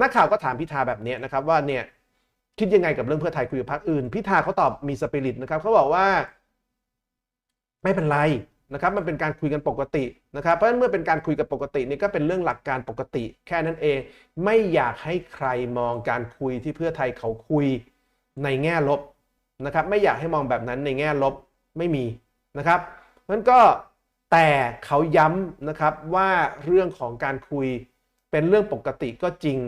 นักข่าวก็ถามพิธาแบบนี้นะครับว่าเนี่ยคิดยังไงกับเรื่องเพื่อไทยคุยกับพรรคอื่น พิธาเขาตอบมีสปิริตนะครับเขาบอกว่า ไม่เป็นไรนะครับ มันเป็นการคุยกันปกตินะครับ เพราะฉะนั้นเมื่อเป็นการคุยกันปกตินี่ก็เป็นเรื่องหลักการปกติ แค่นั้นเอง ไม่อยากให้ใครมองการคุยที่เพื่อไทยเขาคุยในแง่ลบนะครับ ไม่อยากให้มองแบบนั้นในแง่ลบไม่มีนะครับเพราะฉะนั้นก็แต่เขาย้ำนะครับว่าเรื่องของการคุย เป็นเรื่องปกติก็จริง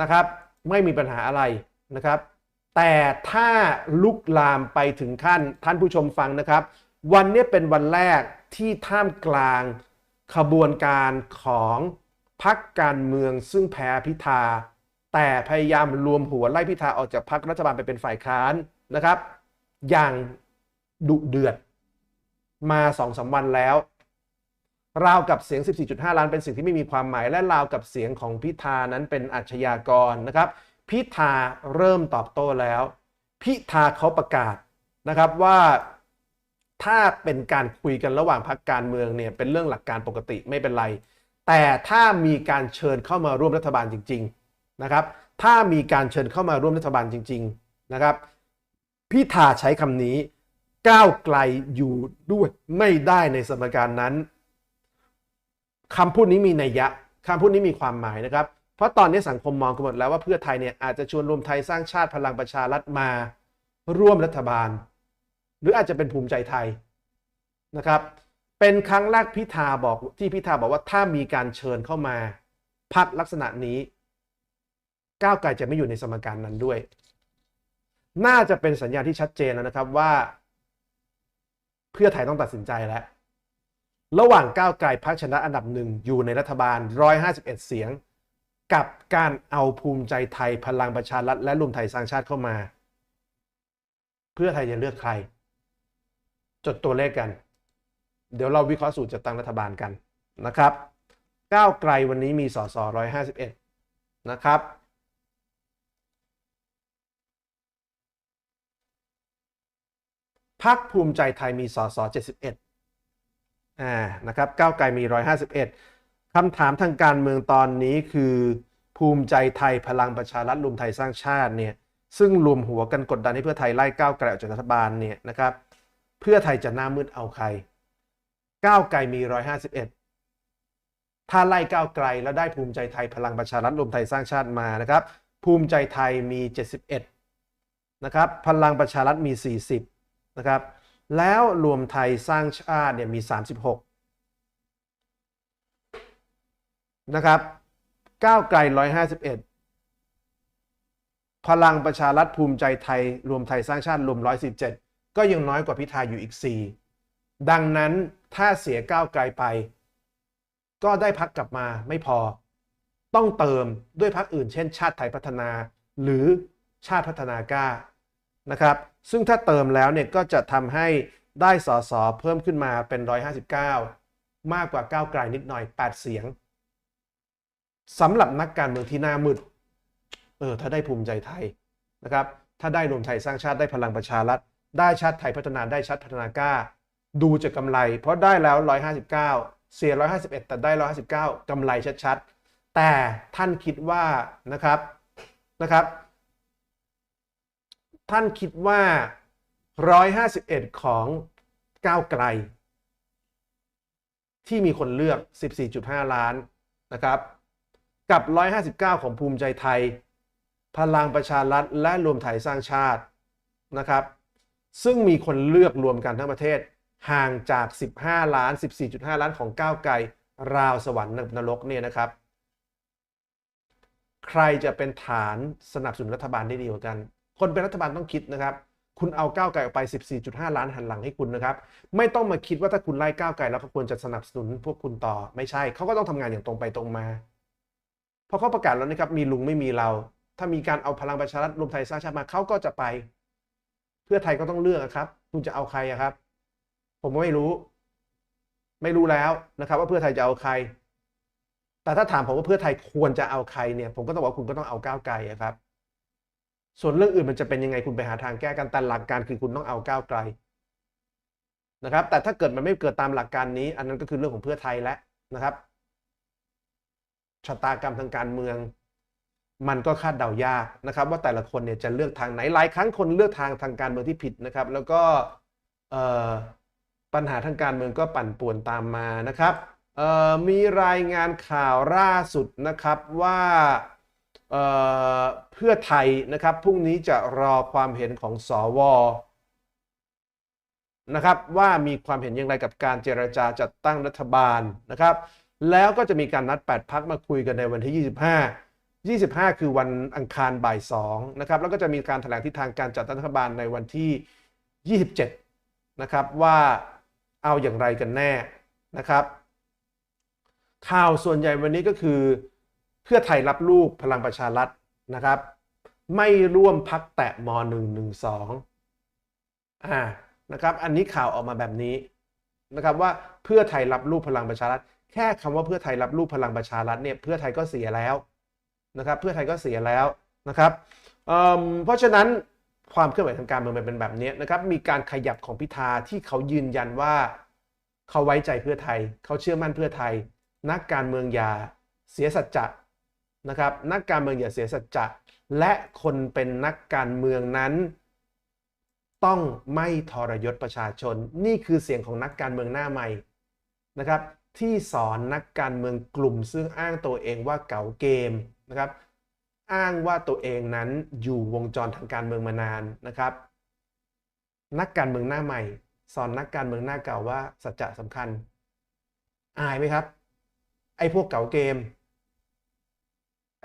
นะครับ ไม่มีปัญหาอะไรนะครับ แต่ถ้าลุกลามไปถึงขั้นท่านผู้ชมฟังนะครับ วันนี้เป็นวันแรกที่ท่ามกลางขบวนการของพักการเมืองซึ่งแพ้พิธา แต่พยายามรวมหัวไล่พิธาออกจากพักรัฐบาลไปเป็นฝ่ายค้านนะครับ อย่างดุเดือดมาสองสาวันแล้ว ราวกับเสียง 14.5 ล้านเป็นสิ่งที่ไม่มีความหมาย และราวกับเสียงของพิธานั้นเป็นอาชญากรนะครับพิธาเริ่มตอบโต้แล้ว พิธาเขาประกาศนะครับว่าถ้าเป็นการคุยกันระหว่างพรรคการเมืองเนี่ยเป็นเรื่องหลักการปกติไม่เป็นไร แต่ถ้ามีการเชิญเข้ามาร่วมรัฐบาลจริง ๆนะครับ ถ้ามีการเชิญเข้ามาร่วมรัฐบาลจริง ๆนะครับพิธาใช้คำนี้ก้าวไกลอยู่ด้วยไม่ได้ในสมการนั้น คำพูดนี้มีนัยยะคำพูดนี้มีความหมายนะครับ เพราะตอนนี้สังคมมองกันหมดแล้วว่าเพื่อไทยเนี่ยอาจจะชวนรวมไทยสร้างชาติพลังประชารัฐมาร่วมรัฐบาล หรืออาจจะเป็นภูมิใจไทยนะครับ เป็นครั้งแรกพิธาบอกที่พิธาบอกว่าถ้ามีการเชิญเข้ามาพักลักษณะนี้ ก้าวไกลจะไม่อยู่ในสมการนั้นด้วย น่าจะเป็นสัญญาณที่ชัดเจนแล้วนะครับว่า เพื่อไทยต้องตัดสินใจแล้ว ระหว่างก้าวไกลพักชนะอันดับหนึ่งอยู่ในรัฐบาล 151 เสียง กับการเอาภูมิใจไทยพลังประชารัฐและรวมไทยสร้างชาติเข้ามา เพื่อไทยจะเลือกใคร จดตัวเลขกัน เดี๋ยวเราวิเคราะห์สูตรจัดตั้งรัฐบาลกันนะครับ ก้าวไกลวันนี้มีสส151 นะครับพักภูมิใจไทยมีสส71 อ่านะครับก้าวไกลมี 151คำถามทางการเมืองตอนนี้คือภูมิใจไทยพลังประชารัฐรวมไทยสร้างชาติเนี่ยซึ่งรวมหัวกันกดดันให้เพื่อไทยไล่ก้าวไกลออกจากรัฐบาลเนี่ยนะครับเพื่อไทยจะหน้ามืดเอาใครก้าวไกลมี 151 ถ้าไล่ก้าวไกลแล้วได้ภูมิใจไทยพลังประชารัฐรวมไทยสร้างชาติมานะครับ ภูมิใจไทยมี 71 นะครับ พลังประชารัฐมี 40 นะครับ แล้วรวมไทยสร้างชาติเนี่ยมี 36 นะครับ ก้าวไกล 151 พลังประชารัฐภูมิใจไทย รวมไทยสร้างชาติรวม 117 ก็ยังน้อยกว่าพิธาอยู่อีก 4 ดังนั้นถ้าเสียก้าวไกลไป ก็ได้พักกลับมาไม่พอ ต้องเติมด้วยพักอื่นเช่นชาติไทยพัฒนา หรือชาติพัฒนากล้า นะครับ ซึ่งถ้าเติมแล้วเนี่ยก็จะทำให้ได้สสเพิ่มขึ้นมาเป็น 159 มากกว่าก้าวไกลนิดหน่อย 8 เสียงสำหรับนักการเมืองที่หน้ามืด เออ ถ้าได้ภูมิใจไทยนะครับ ถ้าได้รวมไทยสร้างชาติได้พลังประชารัฐ ได้ชาติไทยพัฒนาได้ชาติพัฒนากล้า ดูจะกำไร เพราะได้แล้ว 159 เสีย 151 แต่ได้ 159กำไรชัดๆ แต่ท่านคิดว่านะครับนะครับ ท่านคิดว่า 151 ของก้าวไกล ที่มีคนเลือก 14.5 ล้านนะครับ กับ 159 ของภูมิใจไทย พลังประชารัฐและรวมไทยสร้างชาตินะครับ ซึ่งมีคนเลือกรวมกันทั้งประเทศห่างจาก 15 ล้าน 14.5 ล้านของก้าวไกล ราวสวรรค์นรกเนี่ยนะครับ ใครจะเป็นฐานสนับสนุนรัฐบาลได้ดีกว่ากัน คนเป็นรัฐบาลต้องคิดนะครับ คุณเอาก้าวไกลออกไป 14.5 ล้านหันหลังให้คุณนะครับ ไม่ต้องมาคิดว่าถ้าคุณไล่ก้าวไกลแล้วเขาควรจะสนับสนุนพวกคุณต่อไม่ใช่เขาก็ต้องทำงานอย่างตรงไปตรงมาพราะเขาประกาศแล้วนะครับมีลุงไม่มีเรา ถ้ามีการเอาพลังประชารัฐรวมไทยสร้างชาติมาเขาก็จะไป เพื่อไทยก็ต้องเลือกครับ คุณจะเอาใครครับ ผมไม่รู้ ไม่รู้แล้วนะครับ ว่าเพื่อไทยจะเอาใคร แต่ถ้าถามผมว่าเพื่อไทยควรจะเอาใครเนี่ย ผมก็ต้องบอกคุณก็ต้องเอาก้าวไกลอะครับ ส่วนเรื่องอื่นมันจะเป็นยังไงคุณไปหาทางแก้กันแต่หลักการคือคุณต้องเอาก้าวไกลนะครับ แต่ถ้าเกิดมันไม่เกิดตามหลักการนี้ อันนั้นก็คือเรื่องของเพื่อไทยแล้วนะครับชะตากรรมทางการเมือง มันก็คาดเดายากนะครับ ว่าแต่ละคนเนี่ยจะเลือกทางไหนหลายครั้งคนเลือกทางทางการเมืองที่ผิดนะครับ แล้วก็ปัญหาทางการเมืองก็ปั่นป่วนตามมานะครับมีรายงานข่าวล่าสุดนะครับว่า เเพื่อไทยนะครับพรุ่งนี้จะรอความเห็นของสวนะครับว่ามีความเห็นอย่างไรกับการเจรจาจัดตั้งรัฐบาลนะครับ แล้วก็จะมีการนัด 8 พักมาคุยกันในวันที่ 25 25 คือวันอังคารบ่าย2นะครับแล้วก็จะมีการแถลงทิศทางการจัดตั้งรัฐบาลในวันที่ 27 นะครับว่าเอาอย่างไรกันแน่นะครับ ข่าวส่วนใหญ่วันนี้ก็คือ เพื่อไทยรับลูกพลังประชารัฐนะครับ ไม่ร่วมพักแตะม .112 อ่านะครับ อันนี้ข่าวออกมาแบบนี้นะครับว่าเพื่อไทยรับลูกพลังประชารัฐ แค่คำว่าเพื่อไทยรับลูกพลังประชารัฐเนี่ยเพื่อไทยก็เสียแล้วนะครับ เพื่อไทยก็เสียแล้วนะครับเเพราะฉะนั้นความเคลื่อนไหวทางการเมืองมันเป็นแบบนี้นะครับ มีการขยับของพิธาที่เขายืนยันว่าเขาไว้ใจเพื่อไทย เขาเชื่อมั่นเพื่อไทย นักการเมืองอย่าเสียสัจจะ นะครับนักการเมืองอย่าเสียสัจจะและคนเป็นนักการเมืองนั้น ต้องไม่ทรยศประชาชน นี่คือเสียงของนักการเมืองหน้าใหม่นะครับ ที่สอนนักการเมืองกลุ่ม ซึ่งอ้างตัวเองว่าเก๋าเกมนะครับ อ้างว่าตัวเองนั้นอยู่วงจรทางการเมืองมานานนะครับ นักการเมืองหน้าใหม่ สอนนักการเมืองหน้าเก่าว่าสัจจะสำคัญ อายไหมครับ ไอ้พวกเก่าเกม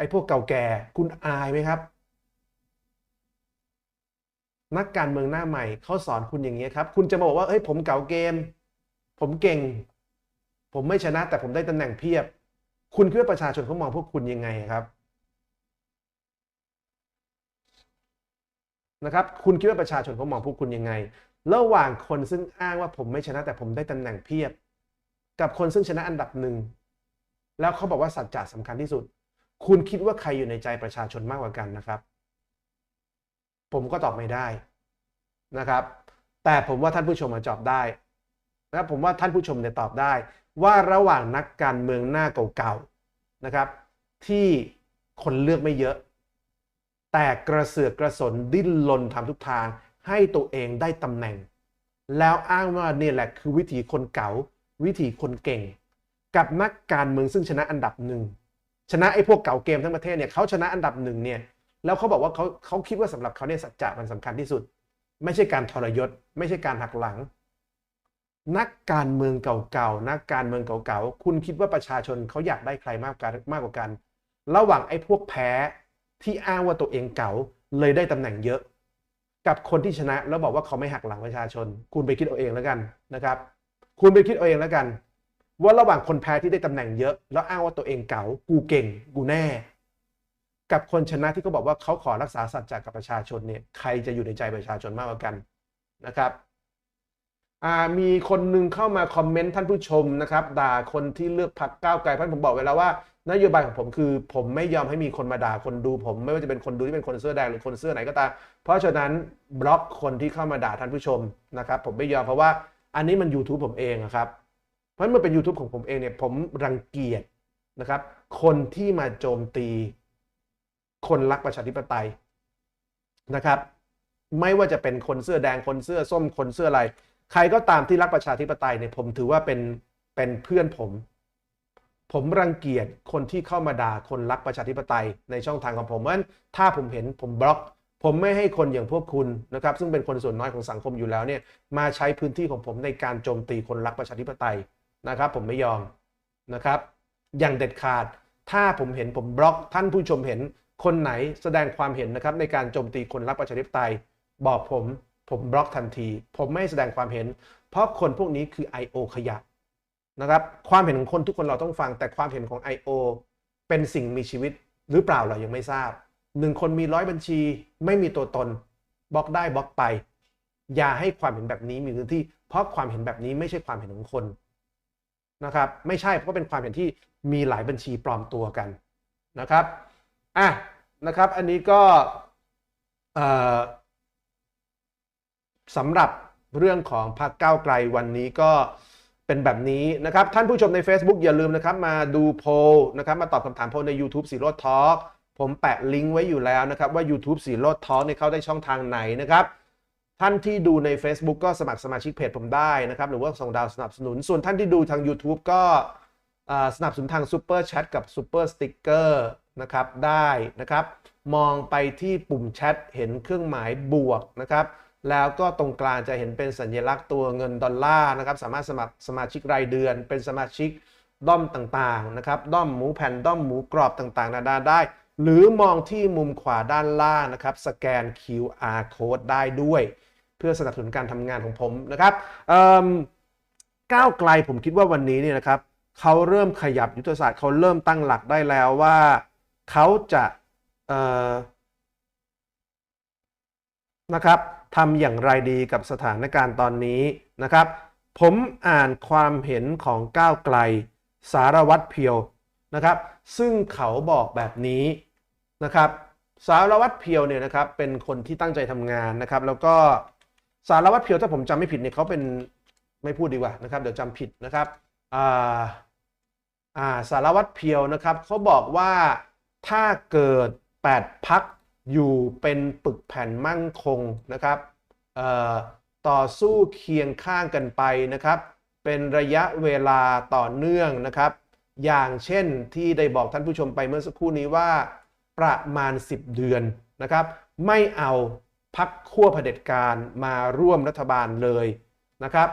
อ้พวกเก่าแก่คุณอายไหมครับ นักการเมืองหน้าใหม่เขาสอนคุณอย่างนี้ครับ คุณจะมาบอกว่าเฮ้ยผมเก่าเกม ผมเก่ง ผมไม่ชนะแต่ผมได้ตำแหน่งเพียบ คุณคิดว่าประชาชนเขามองพวกคุณยังไงครับนะครับคุณคิดว่าประชาชนเขามองพวกคุณยังไง ระหว่างคนซึ่งอ้างว่าผมไม่ชนะแต่ผมได้ตำแหน่งเพียบ กับคนซึ่งชนะอันดับหนึ่ง แล้วเขาบอกว่าสัจจะสำคัญที่สุด คุณคิดว่าใครอยู่ในใจประชาชนมากกว่ากันนะครับ ผมก็ตอบไม่ได้นะครับ แต่ผมว่าท่านผู้ชมมาตอบได้นะครับผมว่าท่านผู้ชมเนี่ยตอบได้ ว่าระหว่างนักการเมืองหน้าเก่าๆนะครับ ที่คนเลือกไม่เยอะ แต่กระเสือกกระสนดิ้นรนทำทุกทาง ให้ตัวเองได้ตำแหน่ง แล้วอ้างว่านี่แหละคือวิถีคนเก่า วิถีคนเก่ง กับนักการเมืองซึ่งชนะอันดับหนึ่ง ชนะไอ้พวกเก่าเกมทั้งประเทศเนี่ยเขาชนะอันดับหนึ่งเนี่ยแล้วเขาบอกว่าเขาเขาคิดว่าสำหรับเขาเนี่ยสัจจะมันสำคัญที่สุด ไม่ใช่การทรยศ ไม่ใช่การหักหลัง นักการเมืองเก่าๆนักการเมืองเก่าๆคุณคิดว่าประชาชนเขาอยากได้ใครมากกว่ามากกว่ากัน ระหว่างไอ้พวกแพ้ที่อ้างว่าตัวเองเก่าเลยได้ตำแหน่งเยอะ กับคนที่ชนะแล้วบอกว่าเขาไม่หักหลังประชาชน คุณไปคิดเอาเองแล้วกันนะครับ คุณไปคิดเอาเองแล้วกัน ว่าระหว่างคนแพ้ที่ได้ตำแหน่งเยอะ แล้วอ้างว่าตัวเองเก่ากูเก่งกูแน่ กับคนชนะที่เขาบอกว่าเขาขอรักษาสัจจะกับประชาชนเนี่ยใครจะอยู่ในใจประชาชนมากกว่ากันนะครับมีคนหนึ่งเข้ามาคอมเมนต์ท่านผู้ชมนะครับด่าคนที่เลือกพักก้าวไกลเพราะผมบอกไว้แล้วว่านโยบายของผมคือ ผมไม่ยอมให้มีคนมาด่าคนดูผม ไม่ว่าจะเป็นคนดูที่เป็นคนเสื้อแดงหรือคนเสื้อไหนก็ตามเพราะฉะนั้นบล็อกคนที่เข้ามาด่าท่านผู้ชมนะครับ ผมไม่ยอมเพราะว่าอันนี้มัน YouTube ผมเองครับ เพราะเมื่อเป็น YouTube ของผมเองเนี่ยผมรังเกียจนะครับ คนที่มาโจมตี คนรักประชาธิปไตยนะครับ ไม่ว่าจะเป็นคนเสื้อแดงคนเสื้อส้มคนเสื้ออะไร ใครก็ตามที่รักประชาธิปไตยเนี่ยผมถือว่าเป็นเป็นเพื่อนผม ผมรังเกียจคนที่เข้ามาด่าคนรักประชาธิปไตยในช่องทางของผมเพราะฉะนั้นถ้าผมเห็นผมบล็อกผมไม่ให้คนอย่างพวกคุณนะครับ ซึ่งเป็นคนส่วนน้อยของสังคมอยู่แล้วเนี่ยมาใช้พื้นที่ของผมในการโจมตีคนรักประชาธิปไตย นะครับ ผมไม่ยอมนะครับ อย่างเด็ดขาด ถ้าผมเห็นผมบล็อกท่านผู้ชมเห็นคนไหนแสดงความเห็นนะครับ ในการโจมตีคนรักประชาธิปไตย บอกผมผมบล็อกทันที ผมไม่แสดงความเห็น เพราะคนพวกนี้คือ I.O. ขยะนะครับความเห็นของคนทุกคนเราต้องฟัง แต่ความเห็นของ I.O. เป็นสิ่งมีชีวิตหรือเปล่าเรายังไม่ทราบหนึ่งคนมีร้อยบัญชี ไม่มีตัวตนบล็อกได้บล็อกไป อย่าให้ความเห็นแบบนี้มีพื้นที่ เพราะความเห็นแบบนี้ไม่ใช่ความเห็นของคน นะครับไม่ใช่เพราะเป็นความเห็นที่มีหลายบัญชีปลอมตัวกันนะครับอะนะครับอันนี้ก็สำหรับเรื่องของพรรคก้าวไกลวันนี้ก็เป็นแบบนี้นะครับ ท่านผู้ชมใน Facebook อย่าลืมนะครับ มาดูโพลนะครับ มาตอบคำถามโพลใน YouTube สีโรดทอล์กผมแปะลิงก์ไว้อยู่แล้วนะครับ ว่า YouTube สีโรดท้องเนี่ยเข้าได้ช่องทางไหนนะครับ ท่านที่ดูใน Facebook ก็สมัครสมาชิกเพจผมได้นะครับ หรือว่าส่งดาวสนับสนุน ส่วนท่านที่ดูทาง YouTube ก็สนับสนุนทาง Super Chat กับ Super Sticker นะครับได้นะครับ มองไปที่ปุ่มแชทเห็นเครื่องหมายบวกนะครับ แล้วก็ตรงกลางจะเห็นเป็นสัญลักษณ์ตัวเงินดอลลาร์นะครับ สามารถสมัครสมาชิกรายเดือน เป็นสมาชิกด้อมต่างๆนะครับด้อมหมูแผ่นด้อมหมูกรอบต่างๆ นานาได้ หรือมองที่มุมขวาด้านล่างนะครับ สแกน QR code ได้ด้วย เพื่อสนับสนุนการทำงานของผมนะครับก้าวไกลผมคิดว่าวันนี้เนี่ยนะครับเขาเริ่มขยับยุทธศาสตร์เขาเริ่มตั้งหลักได้แล้วว่าเขาจะนะครับทำอย่างไรดีกับสถานการณ์ตอนนี้นะครับ ผมอ่านความเห็นของก้าวไกลสารวัตรเพียวนะครับ ซึ่งเขาบอกแบบนี้นะครับ สารวัตรเพียวเนี่ยนะครับเป็นคนที่ตั้งใจทำงานนะครับ แล้วก็ สารวัตรเพียวถ้าผมจำไม่ผิดเนี่ยเขาเป็นไม่พูดดีกว่านะครับ เดี๋ยวจำผิดนะครับอ่าอ่าสารวัตรเพียวนะครับเขาบอกว่าถ้าเกิด 8 พักอยู่เป็นปึกแผ่นมั่นคงนะครับต่อสู้เคียงข้างกันไปนะครับ เป็นระยะเวลาต่อเนื่องนะครับ อย่างเช่นที่ได้บอกท่านผู้ชมไปเมื่อสักครู่นี้ว่าประมาณ 10 เดือนนะครับ ไม่เอา พักขั้วเผด็จการมาร่วมรัฐบาลเลยนะครับ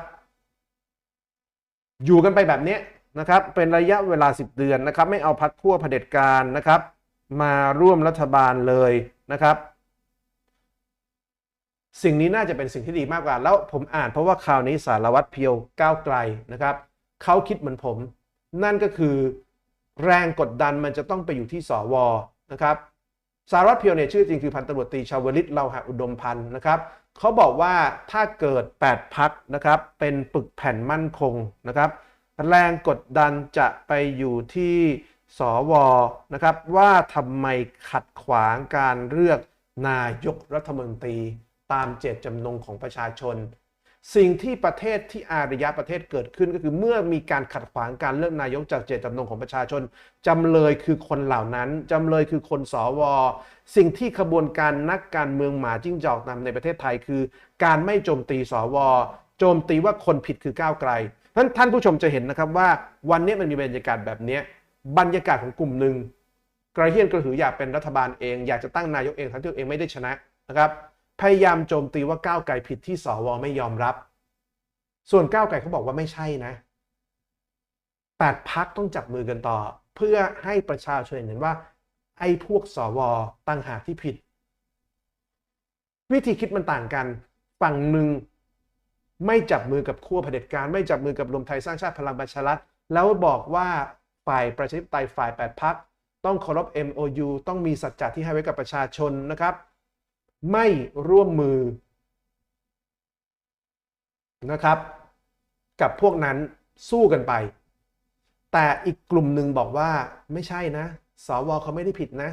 อยู่กันไปแบบนี้นะครับ เป็นระยะเวลา 10 เดือนนะครับ ไม่เอาพักขั้วเผด็จการนะครับ มาร่วมรัฐบาลเลยนะครับ สิ่งนี้น่าจะเป็นสิ่งที่ดีมากกว่า แล้วผมอ่านเพราะว่าคราวนี้สารวัตรเพียวก้าวไกลนะครับเขาคิดเหมือนผม นั่นก็คือแรงกดดันมันจะต้องไปอยู่ที่สวนะครับ สารวัตรเพียวเนี่ยชื่อจริงคือพันตำรวจตีชาวลิตเลาหะอุดมพันธ์นะครับเขาบอกว่าถ้าเกิด 8 พักนะครับเป็นปึกแผ่นมั่นคงนะครับแรงกดดันจะไปอยู่ที่สวนะครับว่าทำไมขัดขวางการเลือกนายกรัฐมนตรี ตามเจตจำนงของประชาชน สิ่งที่ประเทศที่อารยะประเทศเกิดขึ้นก็คือเมื่อมีการขัดขวางการเลือกนายกจากเจตจำนงของประชาชน จำเลยคือคนเหล่านั้นจำเลยคือคนสวสิ่งที่ขบวนการนักการเมืองหมาจิ้งจอกนำในประเทศไทยคือ การไม่โจมตีสวโจมตีว่าคนผิดคือก้าวไกลท่านท่านผู้ชมจะเห็นนะครับว่าวันนี้มันมีบรรยากาศแบบนี้บรรยากาศของกลุ่มหนึ่งกระเฮียนกระหืออยากเป็นรัฐบาลเอง อยากจะตั้งนายกเองทั้งที่ตัวเองไม่ได้ชนะนะครับ พยายามโจมตีว่าก้าวไกลผิดที่สวไม่ยอมรับ ส่วนก้าวไกลเขาบอกว่าไม่ใช่นะแปดพักต้องจับมือกันต่อ เพื่อให้ประชาชนเห็นว่า ไอ้พวกสวต่างหากที่ผิด วิธีคิดมันต่างกัน ฝั่งหนึ่งไม่จับมือกับขั้วเผด็จการ ไม่จับมือกับรวมไทยสร้างชาติพลังประชารัฐแล้วบอกว่าฝ่ายประชาธิปไตยฝ่ายแปดพักต้องเคารพ MOU ต้องมีสัจจะที่ให้ไว้กับประชาชนนะครับ ไม่ร่วมมือนะครับ กับพวกนั้นสู้กันไป แต่อีกกลุ่มหนึ่งบอกว่าไม่ใช่นะสวเขาไม่ได้ผิดนะ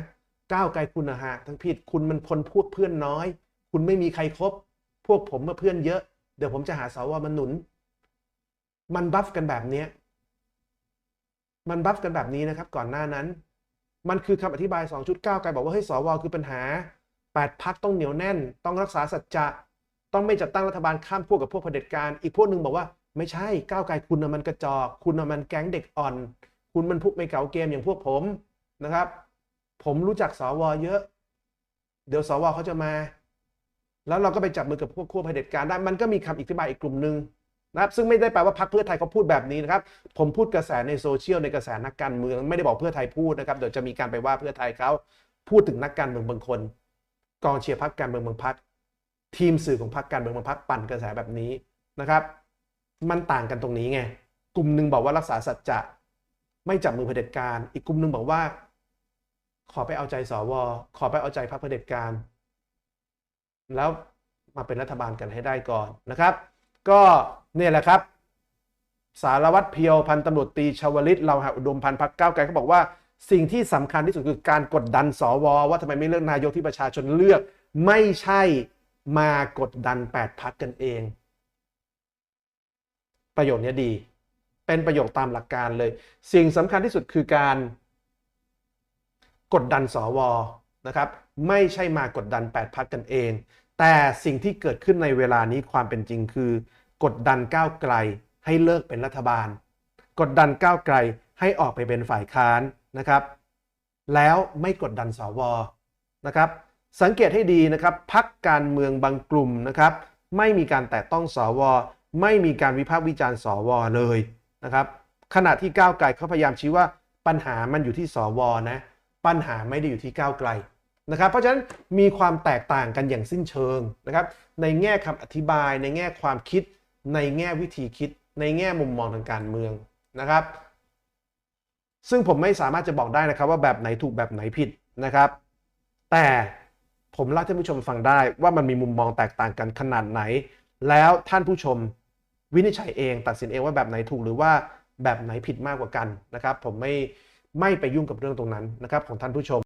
ก้าวไกลคุณนะฮะทั้งผิดคุณมันคนพวกเพื่อนน้อย คุณไม่มีใครครบ พวกผมมื่อเพื่อนเยอะ เดี๋ยวผมจะหาสวมาหนุน มันบัฟกันแบบนี้มันบัฟกันแบบนี้นะครับ ก่อนหน้านั้น มันคือคำอธิบาย 2 ชุดก้าวไกลบอกว่าเฮ้ยสวคือปัญหา 8พักต้องเหนียวแน่น ต้องรักษาสัจจะต้องไม่จัดตั้งรัฐบาลข้ามพวกกับพวกเผด็จการ อีกพวกหนึ่งบอกว่าไม่ใช่ก้าวไกลคุณน่ะมันกระจอกคุณน่ะมันแก๊งเด็กอ่อน คุณมันพวกไม่เก่าเกมอย่างพวกผมนะครับ ผมรู้จักสวเยอะ เดี๋ยวสวเขาจะมา แล้วเราก็ไปจับมือกับพวกขั้วเผด็จการได้มันก็มีคำอธิบายอีกกลุ่มหนึ่งนะครับซึ่งไม่ได้แปลว่าพรรคเพื่อไทยเขาพูดแบบนี้นะครับ ผมพูดกระแสในโซเชียลในกระแสนักการเมือง ไม่ได้บอกเพื่อไทยพูดนะครับ เดี๋ยวจะมีการไปว่าเพื่อไทยเขาพูดถึงนักการเมืองบางคน กองเชียร์พรรคการเมืองบางพรรคทีมสื่อของพรรคการเมืองบางพรรคปั่นกระแสแบบนี้นะครับ มันต่างกันตรงนี้ไงกลุ่มหนึ่งบอกว่ารักษาสัจจะไม่จับมือเผด็จการ อีกกลุ่มหนึ่งบอกว่า ขอไปเอาใจสวขอไปเอาใจพรรคเผด็จการ แล้วมาเป็นรัฐบาลกันให้ได้ก่อนนะครับ ก็เนี่ยแหละครับ สารวัตรเพียวพันตำรวจตีชาวลิตเราหะอุดมพันธ์พักก้าวไกลเขาบอกว่า สิ่งที่สำคัญที่สุดคือการกดดันสวว่าทำไมไม่เลือกนายกที่ประชาชนเลือก ไม่ใช่มากดดันแปดพักกันเอง ประโยคนี้ดี เป็นประโยคตามหลักการเลย สิ่งสำคัญที่สุดคือการกดดันสวนะครับ ไม่ใช่มากดดัน8พักกันเอง แต่สิ่งที่เกิดขึ้นในเวลานี้ความเป็นจริงคือ กดดันก้าวไกลให้เลิกเป็นรัฐบาล กดดันก้าวไกลให้ออกไปเป็นฝ่ายค้าน นะครับ แล้วไม่กดดันสวนะครับ สังเกตให้ดีนะครับพักการเมืองบางกลุ่มนะครับ ไม่มีการแตะต้องสว ไม่มีการวิพากษ์วิจารณ์สวเลยนะครับขณะที่ก้าวไกลเขาพยายามชี้ว่าปัญหามันอยู่ที่สวนะปัญหาไม่ได้อยู่ที่ก้าวไกลนะครับ เพราะฉะนั้นมีความแตกต่างกันอย่างสิ้นเชิงนะครับ ในแง่คำอธิบาย ในแง่ความคิด ในแง่วิธีคิด ในแง่มุมมองทางการเมืองนะครับ ซึ่งผมไม่สามารถจะบอกได้นะครับว่าแบบไหนถูกแบบไหนผิดนะครับ แต่ผมเล่าให้ท่านผู้ชมฟังได้ว่ามันมีมุมมองแตกต่างกันขนาดไหน แล้วท่านผู้ชมวินิจฉัยเองตัดสินเองว่าแบบไหนถูกหรือว่าแบบไหนผิดมากกว่ากันนะครับ ผมไม่ไม่ไปยุ่งกับเรื่องตรงนั้นนะครับของท่านผู้ชม